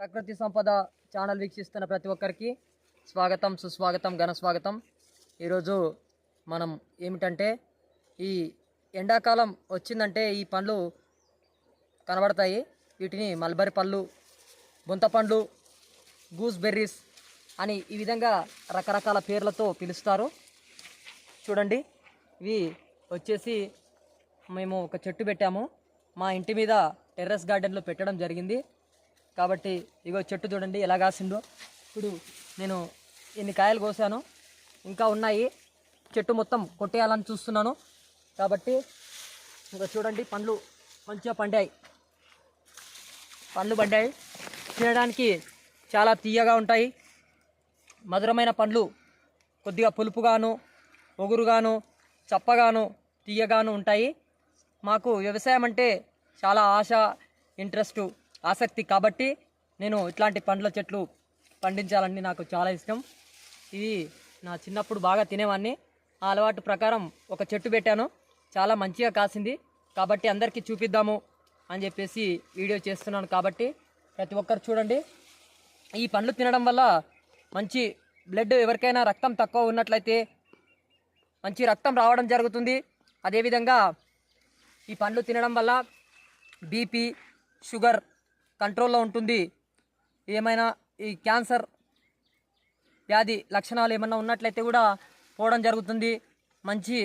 ప్రకృతి సంపద ఛానల్ వీక్షిస్తున్న ప్రతి ఒక్కరికి స్వాగతం సుస్వాగతం ఘన స్వాగతం. ఈరోజు మనం ఏమిటంటే ఈ ఎండాకాలం వచ్చిందంటే ఈ పండ్లు కనబడతాయి. వీటిని మల్బరీ పళ్ళు బొంత పండ్లు గూస్ బెర్రీస్ అని ఈ విధంగా రకరకాల పేర్లతో పిలుస్తారు. చూడండి ఇవి వచ్చేసి మేము ఒక చెట్టు పెట్టాము. మా ఇంటి మీద టెర్రస్ గార్డెన్లో పెట్టడం జరిగింది. కాబట్టి ఇగో చెట్టు చూడండి ఎలా కాసిందో. ఇప్పుడు నేను ఇన్ని కాయలు కోసాను ఇంకా ఉన్నాయి. చెట్టు మొత్తం కొట్టేయాలని చూస్తున్నాను. కాబట్టి ఇంకా చూడండి పండ్లు మంచిగా పండాయి. పండ్లు పడ్డాయి తినడానికి చాలా తీయగా ఉంటాయి. మధురమైన పండ్లు కొద్దిగా పులుపుగాను ఒగురుగాను చప్పగాను తీయగాను ఉంటాయి. మాకు వ్యవసాయం అంటే చాలా ఆశ ఇంట్రెస్ట్. ఆసక్తి కాబట్టి నేను ఇట్లాంటి పండ్ల చెట్లు పండించాలని నాకు చాలా ఇష్టం. ఇది నా చిన్నప్పుడు బాగా తినేవాడిని ఆ అలవాటు ప్రకారం ఒక చెట్టు పెట్టాను. చాలా మంచిగా కాసింది. కాబట్టి అందరికీ చూపిద్దాము అని చెప్పేసి వీడియో చేస్తున్నాను కాబట్టి ప్రతి ఒక్కరు చూడండి. ఈ పండ్లు తినడం వల్ల మంచి బ్లడ్ ఎవరికైనా రక్తం తక్కువ ఉన్నట్లయితే మంచి రక్తం రావడం జరుగుతుంది. అదేవిధంగా ఈ పండ్లు తినడం వల్ల బీపీ షుగర్ కంట్రోల్లో ఉంటుంది. ఏమైనా ఈ క్యాన్సర్ వ్యాధి లక్షణాలు ఏమన్నా ఉన్నట్లయితే కూడా పోవడం జరుగుతుంది. మంచి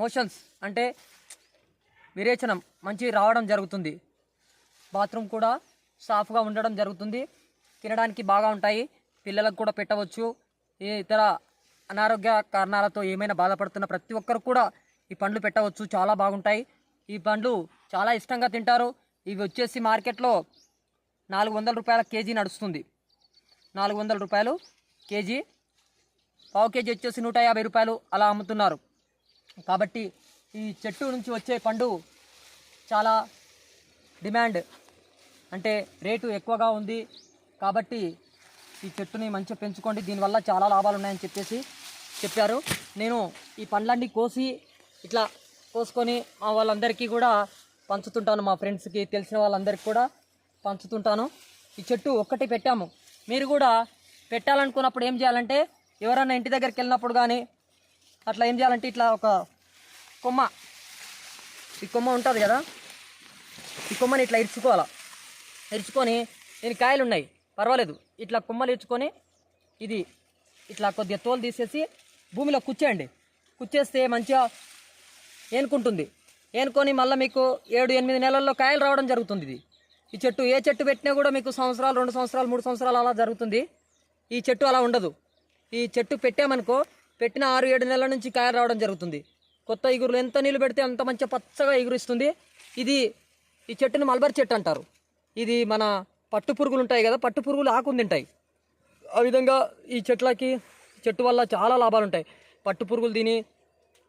మోషన్స్ అంటే విరేచనం మంచి రావడం జరుగుతుంది. బాత్రూమ్ కూడా సాఫ్గా ఉండడం జరుగుతుంది. తినడానికి బాగా ఉంటాయి. పిల్లలకు కూడా పెట్టవచ్చు. ఏ ఇతర అనారోగ్య కారణాలతో ఏమైనా బాధపడుతున్న ప్రతి ఒక్కరు కూడా ఈ పండ్లు పెట్టవచ్చు. చాలా బాగుంటాయి. ఈ పండ్లు చాలా ఇష్టంగా తింటారు. ఇవి వచ్చేసి మార్కెట్లో నాలుగు వందల రూపాయల కేజీ నడుస్తుంది. నాలుగు వందల రూపాయలు కేజీ. పావు కేజీ వచ్చేసి నూట యాభై రూపాయలు అలా అమ్ముతున్నారు. కాబట్టి ఈ చెట్టు నుంచి వచ్చే పండు చాలా డిమాండ్. అంటే రేటు ఎక్కువగా ఉంది. కాబట్టి ఈ చెట్టుని మంచిగా పెంచుకోండి. దీనివల్ల చాలా లాభాలు ఉన్నాయని చెప్పేసి చెప్పారు. నేను ఈ పండ్లన్నీ కోసి ఇట్లా కోసుకొని మా వాళ్ళందరికీ కూడా పంచుతుంటాను మా ఫ్రెండ్స్కి తెలిసిన వాళ్ళందరికీ కూడా పంచుతుంటాను. ఈ చెట్టు ఒక్కటి పెట్టాము. మీరు కూడా పెట్టాలనుకున్నప్పుడు ఏం చేయాలంటే ఎవరైనా ఇంటి దగ్గరికి వెళ్ళినప్పుడు కానీ అట్లా ఏం చేయాలంటే ఇట్లా ఒక కొమ్మ ఈ కొమ్మ ఉంటుంది కదా ఈ కొమ్మని ఇట్లా ఇరుచుకోవాలా. ఇరుచుకొని దీని కాయలు ఉన్నాయి పర్వాలేదు. ఇట్లా కొమ్మలు ఇరుచుకొని ఇది ఇట్లా కొద్దిగా తోలు తీసేసి భూమిలో కుచ్చేయండి. కుచ్చేస్తే మంచిగా ఏనుకుంటుంది. ఏనుకొని మళ్ళీ మీకు ఏడు ఎనిమిది నెలల్లో కాయలు రావడం జరుగుతుంది ఇది. ఈ చెట్టు ఏ చెట్టు పెట్టినా కూడా మీకు సంవత్సరాలు రెండు సంవత్సరాలు మూడు సంవత్సరాలు అలా జరుగుతుంది. ఈ చెట్టు అలా ఉండదు. ఈ చెట్టు పెట్టామనుకో పెట్టిన ఆరు ఏడు నెలల నుంచి కాయలు రావడం జరుగుతుంది. కొత్త ఇగురులు ఎంత నీళ్ళు పెడితే అంత మంచి పచ్చగా ఇగురిస్తుంది ఇది ఈ చెట్టుని మల్బర్ చెట్టు అంటారు. ఇది మన పట్టు పురుగులు ఉంటాయి కదా పట్టు పురుగులు ఆకుని తింటాయి. ఆ విధంగా ఈ చెట్లకి చెట్టు వల్ల చాలా లాభాలు ఉంటాయి. పట్టు పురుగులు తిని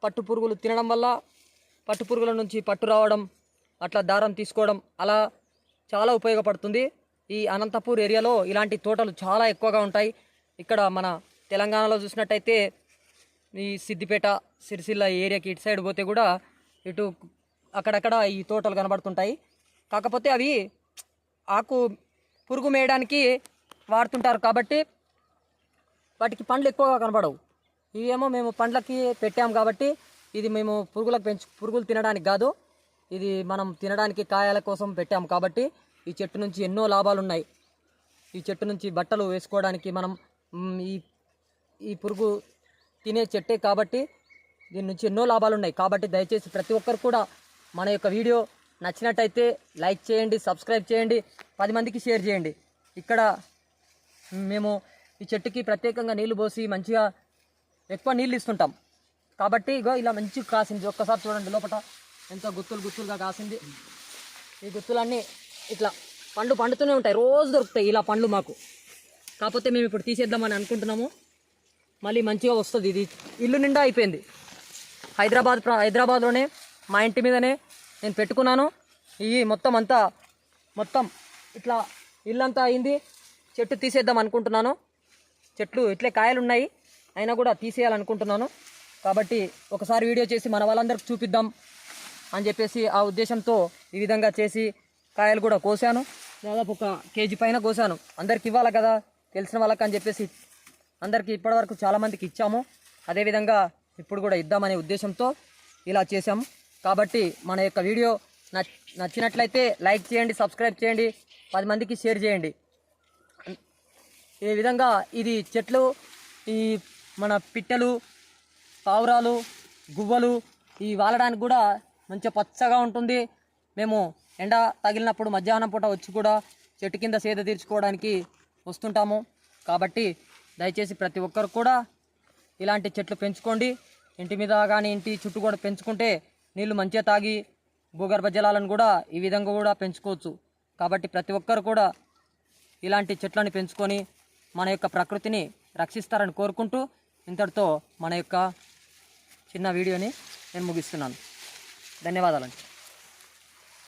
పట్టు పురుగులు తినడం వల్ల పట్టు పురుగుల నుంచి పట్టు రావడం అట్లా దారం తీసుకోవడం అలా చాలా ఉపయోగపడుతుంది. ఈ అనంతపూర్ ఏరియాలో ఇలాంటి తోటలు చాలా ఎక్కువగా ఉంటాయి. ఇక్కడ మన తెలంగాణలో చూసినట్టయితే ఈ సిద్దిపేట సిరిసిల్ల ఏరియాకి ఇటు సైడ్ పోతే కూడా ఇటు అక్కడక్కడ ఈ తోటలు కనబడుతుంటాయి. కాకపోతే అవి ఆకు పురుగు మేయడానికి వాడుతుంటారు కాబట్టి వాటికి పండ్లు ఎక్కువగా కనబడవు. ఇవేమో మేము పండ్లకి పెట్టాము కాబట్టి ఇది మేము పురుగులకు పెంచు పురుగులు తినడానికి కాదు ఇది మనం తినడానికి కాయల కోసం పెట్టాము కాబట్టి ఈ చెట్టు నుంచి ఎన్నో లాభాలు ఉన్నాయి. ఈ చెట్టు నుంచి బట్టలు వేసుకోవడానికి మనం ఈ ఈ పురుగు తినే చెట్టే కాబట్టి దీని నుంచి ఎన్నో లాభాలు ఉన్నాయి. కాబట్టి దయచేసి ప్రతి ఒక్కరు కూడా మన యొక్క వీడియో నచ్చినట్టయితే లైక్ చేయండి సబ్స్క్రైబ్ చేయండి పది మందికి షేర్ చేయండి. ఇక్కడ మేము ఈ చెట్టుకి ప్రత్యేకంగా నీళ్ళు పోసి మంచిగా ఎక్కువ నీళ్ళు ఇస్తుంటాం. కాబట్టి ఇగో ఇలా మంచి కాసింది. ఒక్కసారి చూడండి లోపల ఎంతో గుత్తులు గుత్తులుగా కాసింది. ఈ గుత్తులన్నీ ఇట్లా పండు పండుతూనే ఉంటాయి. రోజు దొరుకుతాయి ఇలా పండ్లు మాకు. కాకపోతే మేము ఇప్పుడు తీసేద్దామని అనుకుంటున్నాము. మళ్ళీ మంచిగా వస్తుంది ఇది. ఇల్లు నిండా అయిపోయింది. హైదరాబాద్ హైదరాబాద్లోనే మా ఇంటి మీదనే నేను పెట్టుకున్నాను. ఇవి మొత్తం అంతా మొత్తం ఇట్లా ఇల్లంతా అయింది. చెట్టు తీసేద్దాం అనుకుంటున్నాను. చెట్లు ఇట్లే కాయలు ఉన్నాయి అయినా కూడా తీసేయాలనుకుంటున్నాను. కాబట్టి ఒకసారి వీడియో చేసి మన వాళ్ళందరికి చూపిద్దాం అని చెప్పేసి ఆ ఉద్దేశంతో ఈ విధంగా చేసి కాయలు కూడా కోసాను. దాదాపు ఒక కేజీ పైన కోసాను. అందరికి ఇవ్వాలి కదా? తెలిసిన వాళ్ళకి అని చెప్పేసి అందరికీ ఇప్పటివరకు చాలామందికి ఇచ్చాము. అదేవిధంగా ఇప్పుడు కూడా ఇద్దామనే ఉద్దేశంతో ఇలా చేశాము. కాబట్టి మన యొక్క వీడియో నచ్చినట్లయితే లైక్ చేయండి సబ్స్క్రైబ్ చేయండి పది మందికి షేర్ చేయండి. ఈ విధంగా ఇది చెట్లు ఈ మన పిట్టలు పావురాలు గువ్వలు ఈ వాలడానికి కూడా మంచిగా పచ్చగా ఉంటుంది. మేము ఎండ తగిలినప్పుడు మధ్యాహ్నం పూట వచ్చి కూడా చెట్టు కింద సేద తీర్చుకోవడానికి వస్తుంటాము. కాబట్టి దయచేసి ప్రతి ఒక్కరు కూడా ఇలాంటి చెట్లు పెంచుకోండి. ఇంటి మీద కానీ ఇంటి చుట్టూ కూడా పెంచుకుంటే నీళ్ళు మంచిగా తాగి భూగర్భ జలాలను కూడా ఈ విధంగా కూడా పెంచుకోవచ్చు. కాబట్టి ప్రతి ఒక్కరు కూడా ఇలాంటి చెట్లను పెంచుకొని మన యొక్క ప్రకృతిని రక్షిస్తారని కోరుకుంటూ ఇంతటితో మన యొక్క చిన్న వీడియోని నేను ముగిస్తున్నాను. ధన్యవాదాలండి.